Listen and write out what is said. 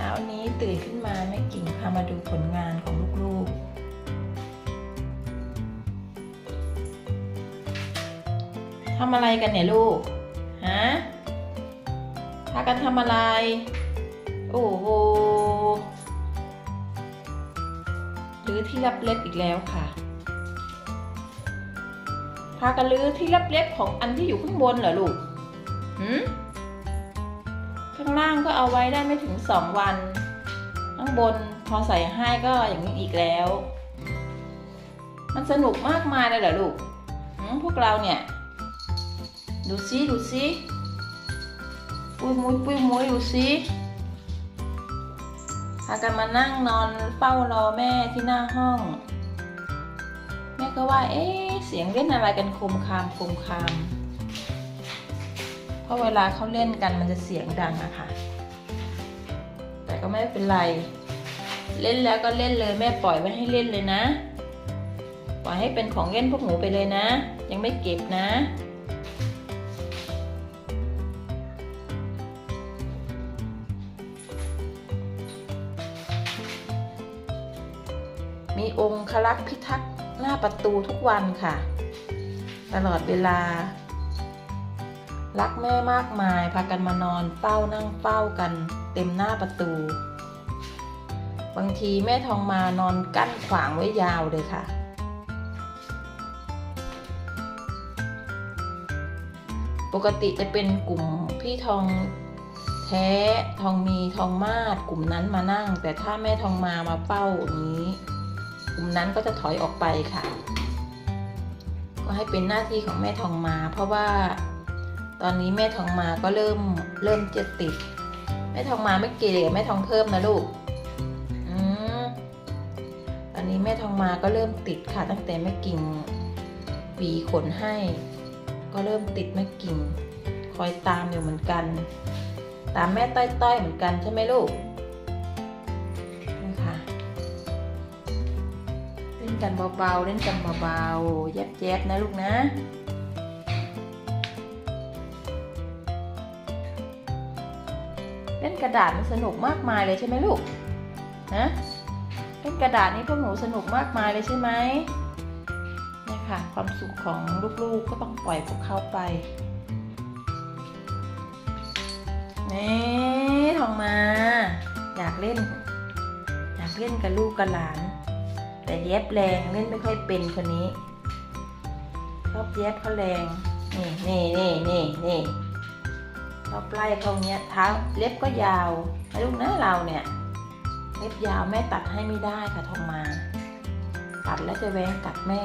ช้านี้ตื่นขึ้นมาแม่กิ่งพามาดูผลงานของลูกๆทำอะไรกันเนี่ยลูก ฮะ พากันทำอะไร โอ้โหหรือที่รับเล็บอีกแล้วค่ะ พากันลื้อที่รับเล็บของอันที่อยู่ข้างบนเหรอลูก หืม ข้างล่างก็เอาไว้ได้ไม่ถึงสองวัน ข้างบนพอใส่ให้ก็อย่างนี้อีกแล้ว มันสนุกมากมายเลยเหรอลูกพวกเราเนี่ย ดูซิดูซิปุยมุยปุยมุยดูซิพากันมานั่งนอนเฝ้ารอแม่ที่หน้าห้อง แม่ก็ว่า เอ๊ะ เสียงเล่นอะไรกันโคมคามโคมคาม ราะเวลาเขาเล่นกันมันจะเสียงดังอะค่ะ แต่ก็ไม่เป็นไร เล่นแล้วก็เล่นเลยแม่ปล่อยไว้ให้เล่นเลยนะ ปล่อยให้เป็นของเล่นพวกหนูไปเลยนะ ยังไม่เก็บนะมีองค์คลักษ์พิทักษ์หน้าประตูทุกวันค่ะ ตลอดเวลา รักแม่มากมาย พากันมานอนเฝ้านั่งเฝ้ากันเต็มหน้าประตู บางทีแม่ทองมานอนกั้นขวางไว้ยาวเลยค่ะ ปกติจะเป็นกลุ่มพี่ทองแท้ทองมีทองมาดกลุ่มนั้นมานั่ง แต่ถ้าแม่ทองมามาเฝ้าอย่างนี้ กลุ่มนั้นก็จะถอยออกไปค่ะ ก็ให้เป็นหน้าที่ของแม่ทองมา เพราะว่า ตอนนี้แม่ทองมาก็เริ่มเริ่มจะติด แม่ทองมาไม่เกเรกับแม่ทองเพิ่มนะลูกอืมตอนนี้แม่ทองมาก็เริ่มติดค่ะ ตั้งแต่แม่กิ่งหวีขนให้ ก็เริ่มติดแม่กิ่ง คอยตามอยู่เหมือนกัน ตามแม่ต้อยๆเหมือนกันใช่ไหมลูกนะคะเล่นกันเบาๆ เล่นกันเบาๆ แยบๆ นะลูกนะ เล่นกระดาษมันสนุกมากมายเลยใช่ไหมลูกนะเล่นกระดาษนี้พวกหนูสนุกมากมายเลยใช่ไหมเนี่ยค่ะ ความสุขของลูกๆก็ต้องปล่อยพวกเขาไปนี่ทองมา อยากเล่น อยากเล่นกับลูกกับหลาน แต่เย็บแรงเล่นไม่ค่อยเป็นคนนี้ชอบเย็บเขาแรงนี่นี่นี่นี่นี่ เราไล่เขาเนี้ยเท้าเล็บก็ยาวนะลูกนะเราเนี่ยเล็บยาวแม่ตัดให้ไม่ได้ค่ะทองมา ตัดแล้วจะแวงกัดแม่